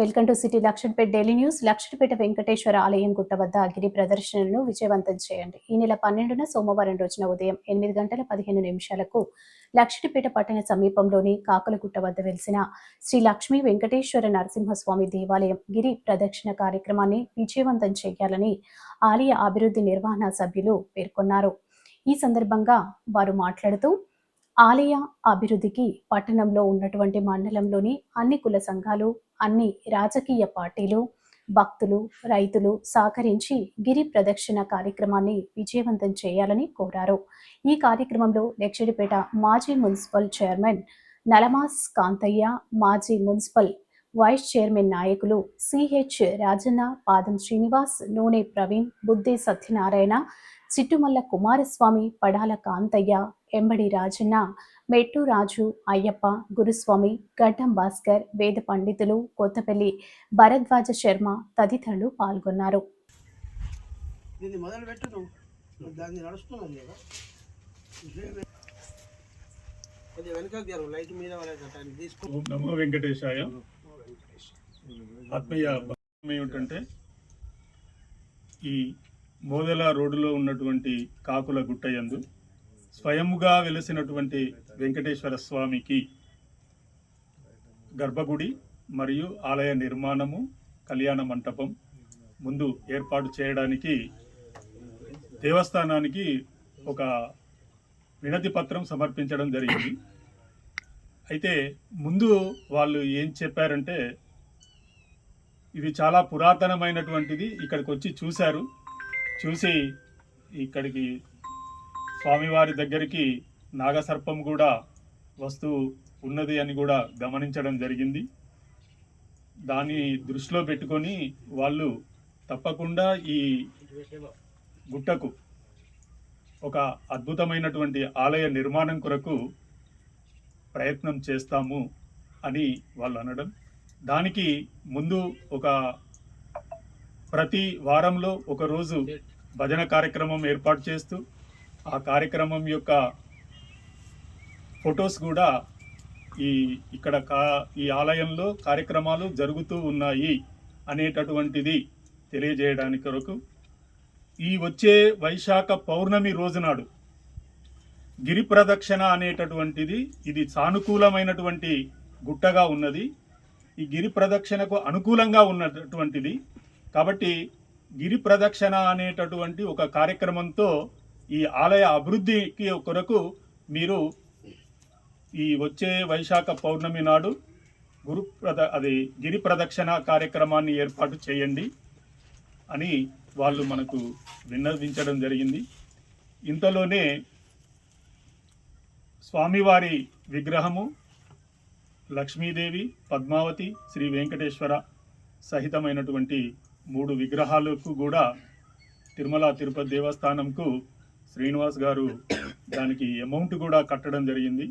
Welcome to city Lakshanapeta daily news. Lakshanapeta Venkateshwara ఆలయం గుట్ట వద్ద గిరి ప్రదర్శనను విజయవంతం చేయండి. ఈ నెల పన్నెండున సోమవారం రోజున ఉదయం ఎనిమిది గంటల పదిహేను నిమిషాలకు లక్షణపేట పట్టణ సమీపంలోని కాకలగుట్ట వద్ద వెలిసిన శ్రీ లక్ష్మీ వెంకటేశ్వర నరసింహస్వామి దేవాలయం గిరి ప్రదక్షిణ కార్యక్రమాన్ని విజయవంతం చేయాలని ఆలయ అభివృద్ధి నిర్వహణ సభ్యులు పేర్కొన్నారు. ఈ సందర్భంగా వారు మాట్లాడుతూ ఆలయ అభివృద్ధికి పట్టణంలో ఉన్నటువంటి మండలంలోని అన్ని కుల సంఘాలు అన్ని రాజకీయ పార్టీలు భక్తులు రైతులు సహకరించి గిరి ప్రదక్షిణ కార్యక్రమాన్ని విజయవంతం చేయాలని కోరారు. ఈ కార్యక్రమంలో లక్షడిపేట మాజీ మున్సిపల్ చైర్మన్ నలమాస్ కాంతయ్య మాజీ మున్సిపల్ వైస్ చైర్మన్ నాయకులు సిహెచ్ రాజన్న పాదం శ్రీనివాస్ నూనె ప్రవీణ్ బుద్ధి సత్యనారాయణ చిట్టుమల్ల కుమారస్వామి పడాల కాంతయ్య ఎంబడి రాజన్న మెట్టు రాజు అయ్యప్ప గురుస్వామి గడ్డం భాస్కర్ వేద పండితులు కొత్తపల్లి భరద్వాజ శర్మ తదితరులు పాల్గొన్నారు. నమో వెంకటేశాయ. ఆత్మీయ భావం ఏమిటంటే ఈ మోదెల రోడ్డులో ఉన్నటువంటి కాకుల గుట్టయందు స్వయముగా వెలిసినటువంటి వెంకటేశ్వర స్వామికి గర్భగుడి మరియు ఆలయ నిర్మాణము కళ్యాణ మంటపం ముందు ఏర్పాటు చేయడానికి దేవస్థానానికి ఒక వినతి పత్రం సమర్పించడం జరిగింది. అయితే ముందు వాళ్ళు ఏం చెప్పారంటే ఇది చాలా పురాతనమైనటువంటిది ఇక్కడికి వచ్చి చూశారు. చూసి ఇక్కడికి స్వామివారి దగ్గరికి నాగసర్పం కూడా వస్తూ ఉన్నది అని కూడా గమనించడం జరిగింది. దాన్ని దృష్టిలో పెట్టుకొని వాళ్ళు తప్పకుండా ఈ గుట్టకు ఒక అద్భుతమైనటువంటి ఆలయ నిర్మాణం కొరకు ప్రయత్నం చేస్తాము అని వాళ్ళు అనడం. దానికి ముందు ఒక ప్రతి వారంలో ఒకరోజు భజన కార్యక్రమం ఏర్పాటు చేస్తూ ఆ కార్యక్రమం యొక్క ఫొటోస్ కూడా ఈ ఇక్కడ కా ఈ ఆలయంలో కార్యక్రమాలు జరుగుతూ ఉన్నాయి అనేటటువంటిది తెలియజేయడానికి కొరకు. ఈ వచ్చే వైశాఖ పౌర్ణమి రోజునాడు గిరి ప్రదక్షిణ అనేటటువంటిది ఇది సానుకూలమైనటువంటి గుట్టగా ఉన్నది. ఈ గిరి ప్రదక్షిణకు అనుకూలంగా ఉన్నటువంటిది. కాబట్టి గిరి ప్రదక్షిణ అనేటటువంటి ఒక కార్యక్రమంతో ఈ ఆలయ అభివృద్ధికి కొరకు మీరు ఈ వచ్చే వైశాఖ పౌర్ణమి నాడు గురు ప్రద అది గిరి ప్రదక్షిణ కార్యక్రమాన్ని ఏర్పాటు చేయండి అని వాళ్ళు మనకు విన్నవించడం జరిగింది. ఇంతలోనే స్వామివారి విగ్రహము లక్ష్మీదేవి పద్మావతి శ్రీ వెంకటేశ్వర సహితమైనటువంటి మూడు విగ్రహాలకు కూడా తిరుమల తిరుపతి దేవస్థానంకు శ్రీనివాస్ గారు దానికి అమౌంట్ కూడా కట్టడం జరిగింది.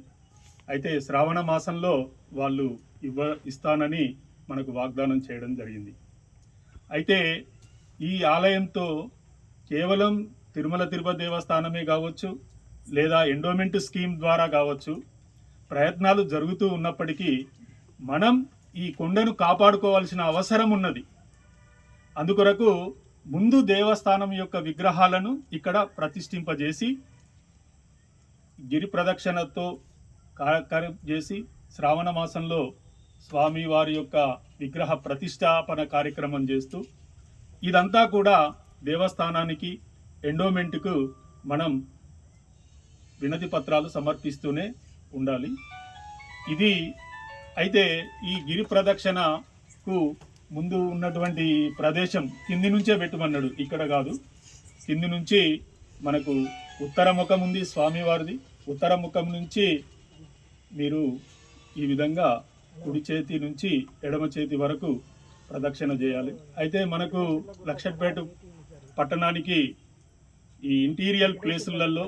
అయితే శ్రావణ మాసంలో వాళ్ళు ఇవ్వ ఇస్తానని మనకు వాగ్దానం చేయడం జరిగింది. అయితే ఈ ఆలయంతో కేవలం తిరుమల తిరుపతి దేవస్థానమే కావచ్చు లేదా ఎండోమెంట్ స్కీమ్ ద్వారా కావచ్చు ప్రయత్నాలు జరుగుతూ ఉన్నప్పటికీ మనం ఈ కొండను కాపాడుకోవాల్సిన అవసరం ఉన్నది. అందుకొరకు ముందు దేవస్థానం యొక్క విగ్రహాలను ఇక్కడ ప్రతిష్ఠింపజేసి గిరి ప్రదక్షిణతో కార్యక్రమం చేసి శ్రావణ మాసంలో స్వామి వారి యొక్క విగ్రహ ప్రతిష్టాపన కార్యక్రమం చేస్తూ ఇదంతా కూడా దేవస్థానానికి ఎండోమెంట్కు మనం వినతి పత్రాలు సమర్పిస్తూనే ఉండాలి. ఇది అయితే ఈ గిరి ప్రదక్షిణకు ముందు ఉన్నటువంటి ప్రదేశం కింది నుంచే పెట్టమన్నాడు. ఇక్కడ కాదు. కింది నుంచి మనకు ఉత్తర ముఖం ఉంది స్వామివారిది. ఉత్తర ముఖం నుంచి మీరు ఈ విధంగా కుడి చేతి నుంచి ఎడమ చేతి వరకు ప్రదక్షిణ చేయాలి. అయితే మనకు లక్షపేట పట్టణానికి ఈ ఇంటీరియల్ ప్లేసులలో